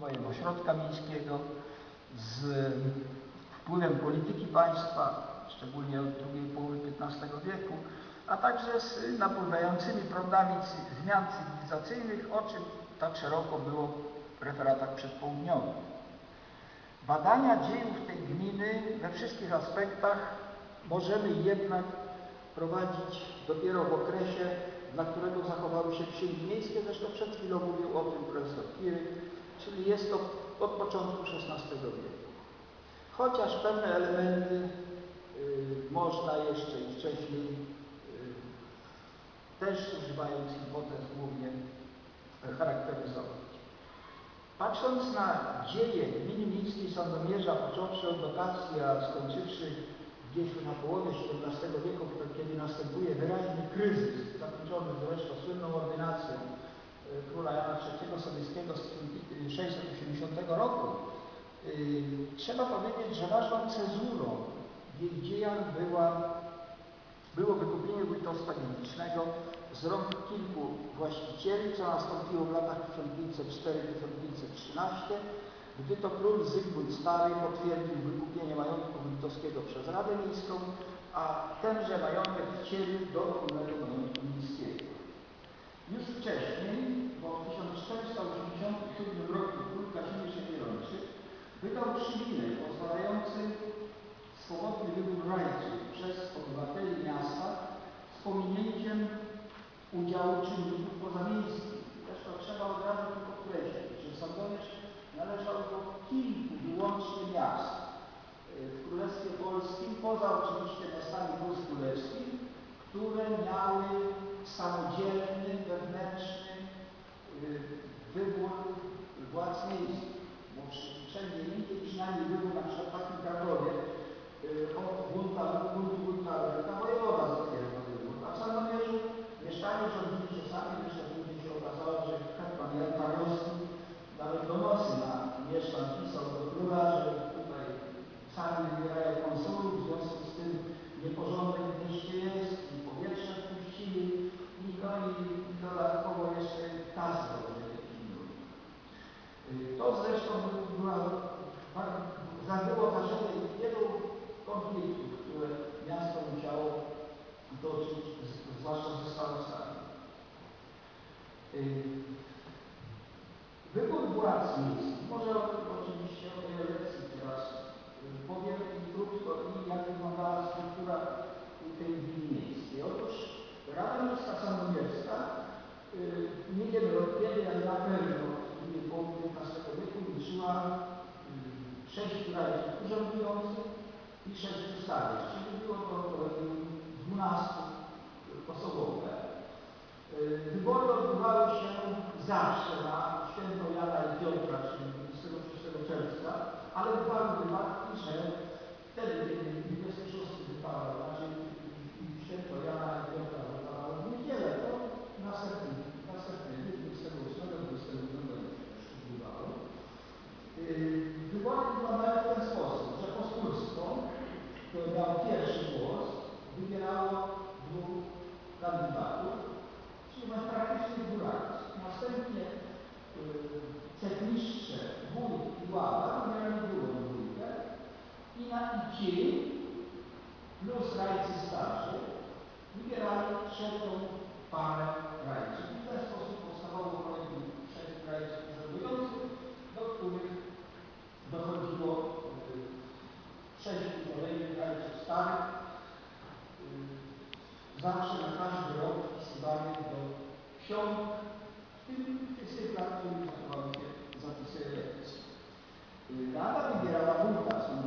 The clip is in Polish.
rozwojem ośrodka miejskiego, z wpływem polityki państwa, szczególnie od drugiej połowy XV wieku, a także z napływającymi prądami zmian cywilizacyjnych, o czym tak szeroko było w referatach przedpołudniowych. Badania dziejów tej gminy we wszystkich aspektach możemy jednak prowadzić dopiero w okresie, dla którego zachowały się księgi miejskie, zresztą przed chwilą mówił o tym profesor Kiryk, czyli jest to od początku XVI wieku. Chociaż pewne elementy y, można jeszcze i wcześniej, y, też używając hipotez głównie, charakteryzować. Patrząc na dzieje gminy miejskiej Sandomierza, począwszy od lokacji, a skończywszy gdzieś na połowie XVII wieku, kiedy następuje wyraźny kryzys, zakończony zresztą słynną ordynacją y, króla Jana III Sobieskiego z 680 roku, y, trzeba powiedzieć, że ważną cezurą jej dziejach była, było wykupienie wójtostwa dziedzicznego z rąk kilku właścicieli, co nastąpiło w latach 1504-1513, gdy to król Zygmunt Stary potwierdził wykupienie majątku wójtowskiego przez Radę Miejską, a tenże majątek wcielił do ogólnego majątku miejskiego. Już wcześniej, samodzielny, wewnętrzny y, wybór władz miejskich. Bo wszędzie indziej przynajmniej wybór na przykład w takim Krakowie y, od bunta, buntu bunta, ta wojewoda zatwierdza wybór. A w Sandomierzu mieszkanie rządzili się sami, zresztą później się okazało, że hetman Jan Tarnowski nawet donosy na mieszkań pisał do króla, że tutaj sami wybierają konsulów, w związku z tym nieporządek w mieście jest i powietrze wpuścili i no i dodatkowo jeszcze kasę dobrze pilnują. Y, To zresztą była, zabyło zarzenie wielu konfliktów, które miasto musiało toczyć, zwłaszcza ze starostami. Y, Wybór władz miejskich, może oczywiście o tej elekcji teraz y, powiem krótko i jak wyglądała struktura tej gminy miejskiej. Otóż Rada Miejska Sandomierska, y, nie wiemy od kiedy, ale na pewno w drugiej połowie XV wieku liczyła y, sześciu radnych urzędujących i sześciu starych, czyli było to dwunastu osobowe. Y, Wybory odbywały się zawsze na święto Jana i Piotra, czyli 26 czerwca, ale bywały wypadki, że wtedy, kiedy 26 wypadał, znaczy święto Jana i Piotra wypadało w niedzielę, to następny, następny dzień 28, 29 już odbywało. Y, Wybory wyglądały w ten sposób, że pospólstwo, które miało pierwszy głos, wybierało dwóch kandydatów, czyli masz praktycznie dwóch. Następnie y, cechmistrze, wójt i łaba wybierali drugą dwójkę i na i ci plus rajcy starzy wybierali trzecią parę zawsze na każdy rok wpisywany do ksiąg, w tym z tych lat, w których zachowały się zapisy elekcji. Rada wybierała wójta sądowego.